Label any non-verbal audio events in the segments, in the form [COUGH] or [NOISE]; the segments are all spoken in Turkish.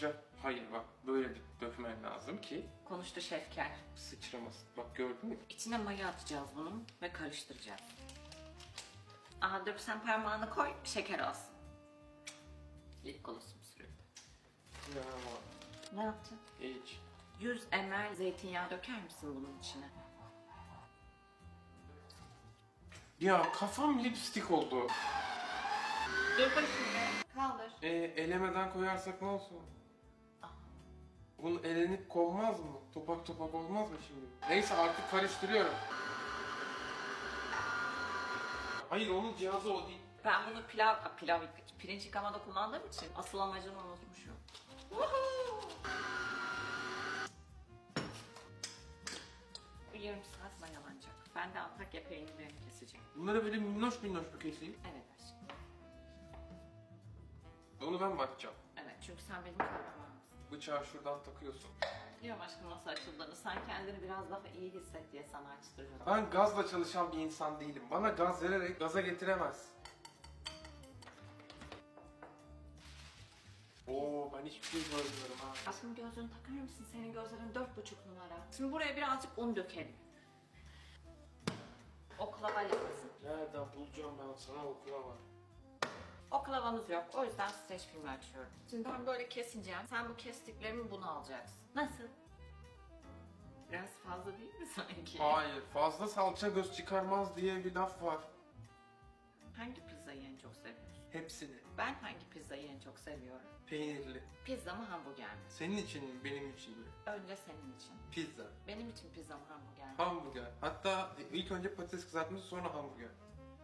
sıçra... Hayır bak böyle bir dökmen lazım ki Konuştu şefker. sıçramasın. Bak gördün mü? İçine maya atacağız bunun ve karıştıracağız. Aha dur sen parmağını koy, şeker olsun. İlk kolosum sürüldü. Ya Ne yaptın? hiç. 100 ml zeytinyağı döker misin bunun içine? Ya kafam lipstik oldu. Dur bakayım. Kaldır. E, elemeden koyarsak ne olsun? Bunun elenip konmaz mı? Topak topak olmaz mı şimdi? Neyse artık karıştırıyorum. Hayır onun cihazı o değil. Ben bunu pilav, pilav, pirinç yıkamada kullandığım için asıl amacını unutmuşum. Bu yarım saat mayalanacak. Ben de Antakya peynirini keseceğim. Bunları böyle minnoş minnoş mu keseyim? Evet aşkım. Onu ben mi açacağım? Evet çünkü sen benim kahramanımsın. Bıçağı şuradan takıyorsun. Biliyorum aşkım nasıl açıldığını. Sen kendini biraz daha iyi hisset diye sana açtırıyorum. Ben gazla çalışan bir insan değilim. Bana gaz vererek gaza getiremez. Oo ben hiçbir şey görmüyorum ha. Aşkım gözlüğünü takar mısın? Senin gözlerin dört buçuk numara. Şimdi buraya birazcık un dökelim. Oklava yapasın. Nereden bulacağım ben sana oklava? Oklavamız yok. O yüzden streç filmi açıyorum. Şimdi ben böyle keseceğim. Sen bu kestiklerimi bunu alacaksın. Nasıl? Biraz fazla değil mi sanki? Hayır fazla salça göz çıkarmaz diye bir laf var. Hangi pizzayı en çok seviyorsun? Hepsini. Ben hangi pizzayı en çok seviyorum? Peynirli. Pizza mı hamburger mi? Senin için mi benim için mi? Önce senin için. Pizza. Benim için pizza mı hamburger mi? Hamburger. Hatta ilk önce patates kızartması sonra hamburger.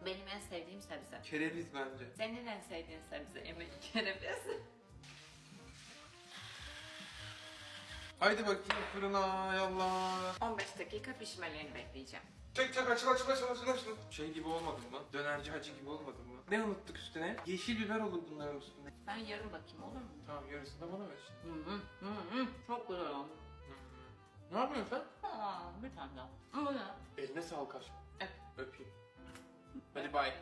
Benim en sevdiğim sebze. Kereviz bence. Senin en sevdiğin sebze yemek [LAUGHS] kereviz. Haydi bakayım fırına yallah. 15 dakika pişmelerini bekleyeceğim. Çek çek açıl açıl açıl açıl açıl. Şey gibi olmadı mı? Dönerci hacı gibi olmadı mı? Ne unuttuk üstüne? Yeşil biber olur bunların üstünde. Ben yarım bakayım olur mu? Tamam yarısını da bana ver işte. Hı hı hı hı. Çok güzel oldu. Ne yapıyorsun sen? Aa, bir tane daha. Bu ne? Eline sağlık aşkım. Öp. Öpeyim. Bye-bye.